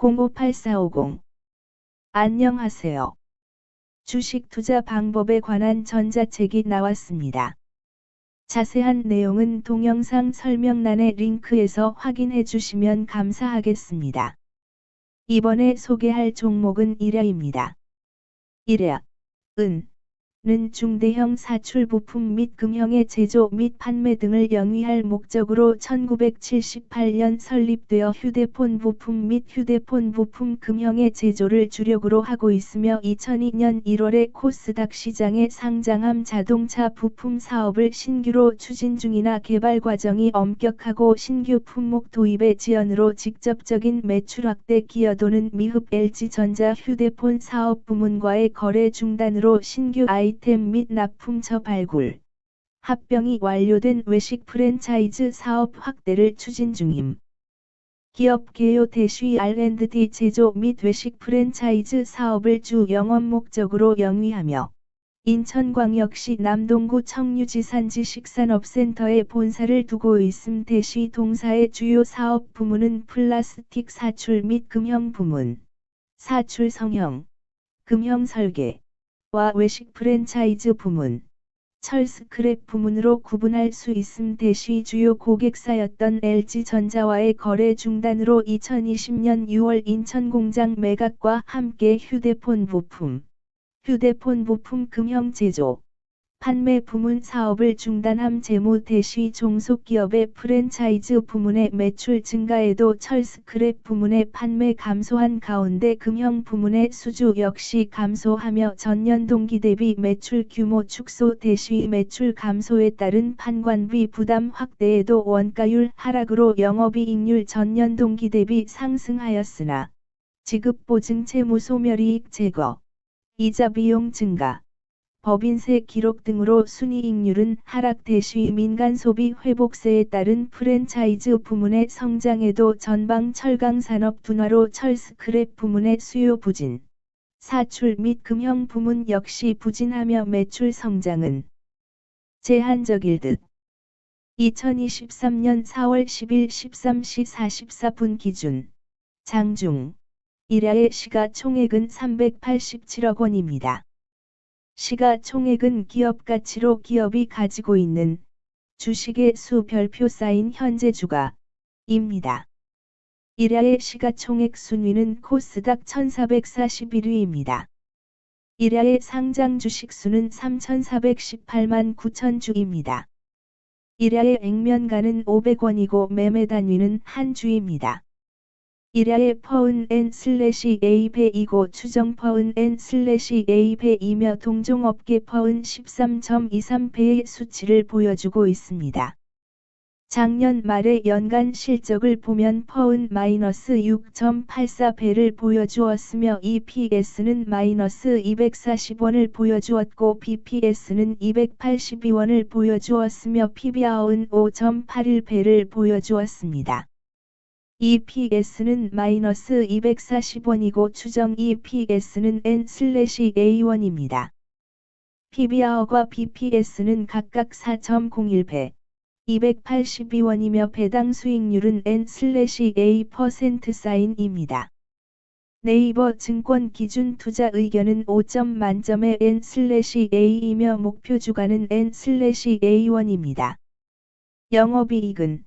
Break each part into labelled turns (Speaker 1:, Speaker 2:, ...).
Speaker 1: 058450 안녕하세요. 주식 투자 방법에 관한 전자책이 나왔습니다. 자세한 내용은 동영상 설명란의 링크에서 확인해 주시면 감사하겠습니다. 이번에 소개할 종목은 일야입니다. 일야, 은, 는 중대형 사출 부품 및 금형의 제조 및 판매 등을 영위할 목적으로 1978년 설립되어 휴대폰 부품 및 휴대폰 부품 금형의 제조를 주력으로 하고 있으며 2002년 1월에 코스닥 시장에 상장함 자동차 부품 사업을 신규로 추진 중이나 개발 과정이 엄격하고 신규 품목 도입의 지연으로 직접적인 매출 확대 기여도는 미흡 LG전자 휴대폰 사업 부문과의 거래 중단으로 신규 아이 아이템 및 납품처 발굴, 합병이 완료된 외식 프랜차이즈 사업 확대를 추진 중임. 기업 개요 대쉬 R&D 제조 및 외식 프랜차이즈 사업을 주 영업 목적으로 영위하며 인천광역시 남동구 청유지산지 식산업센터에 본사를 두고 있음 대쉬 동사의 주요 사업 부문은 플라스틱 사출 및 금형 부문, 사출 성형, 금형 설계, 와 외식 프랜차이즈 부문, 철스크랩 부문으로 구분할 수 있음 대시 주요 고객사였던 LG전자와의 거래 중단으로 2020년 6월 인천 공장 매각과 함께 휴대폰 부품, 휴대폰 부품 금형 제조, 판매 부문 사업을 중단함 재무 대시 종속기업의 프랜차이즈 부문의 매출 증가에도 철 스크랩 부문의 판매 감소한 가운데 금형 부문의 수주 역시 감소하며 전년 동기 대비 매출 규모 축소 대시 매출 감소에 따른 판관비 부담 확대에도 원가율 하락으로 영업이익률 전년 동기 대비 상승하였으나 지급 보증 채무 소멸이익 제거, 이자 비용 증가, 법인세 기록 등으로 순이익률은 하락 대시 민간 소비 회복세에 따른 프랜차이즈 부문의 성장에도 전방 철강 산업 둔화로 철스크랩 부문의 수요 부진, 사출 및 금형 부문 역시 부진하며 매출 성장은 제한적일 듯. 2023년 4월 10일 13시 44분 기준 장중 일야의 시가총액은 387억 원입니다. 시가총액은 기업 가치로 기업이 가지고 있는 주식의 수 별표 쌓인 현재 주가입니다. 1야의 시가총액 순위는 코스닥 1441위입니다. 1야의 상장 주식 수는 3418만 9천 주입니다. 1야의 액면가는 500원이고 매매 단위는 한 주입니다. 1야의 퍼은 n 슬래시 a배이고 추정 퍼은 n 슬래시 a배이며 동종업계 퍼은 13.23배의 수치를 보여주고 있습니다. 작년 말의 연간 실적을 보면 퍼은 마이너스 6.84배를 보여주었으며 EPS는 마이너스 240원을 보여주었고 BPS는 282원을 보여주었으며 PBR은 5.81배를 보여주었습니다. EPS는 마이너스 240원이고 추정 EPS는 N/A1입니다. PBR과 BPS는 각각 4.01배, 282원이며 배당 수익률은 N/A% 사인입니다. 네이버 증권 기준 투자 의견은 5점 만점의 N/A이며 목표 주가는 N/A1입니다. 영업이익은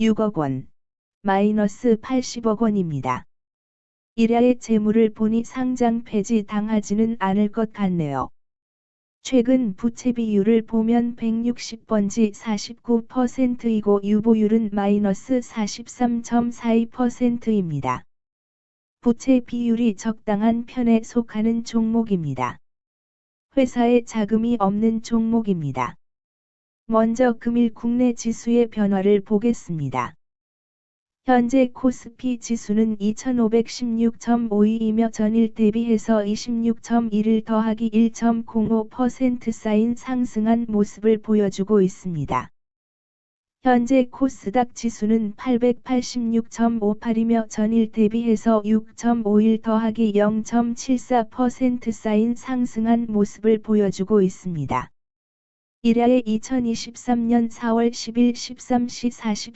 Speaker 1: 6억 원, 마이너스 80억 원입니다. 이하의 재물을 보니 상장 폐지 당하지는 않을 것 같네요. 최근 부채 비율을 보면 160번지 49%이고 유보율은 마이너스 43.42%입니다. 부채 비율이 적당한 편에 속하는 종목입니다. 회사에 자금이 없는 종목입니다. 먼저 금일 국내 지수의 변화를 보겠습니다. 현재 코스피 지수는 2516.52이며 전일 대비해서 26.1을 더하기 1.05% 쌓인 상승한 모습을 보여주고 있습니다. 현재 코스닥 지수는 886.58이며 전일 대비해서 6.51 더하기 0.74% 쌓인 상승한 모습을 보여주고 있습니다. 이랴의 2023년 4월 10일 13시 40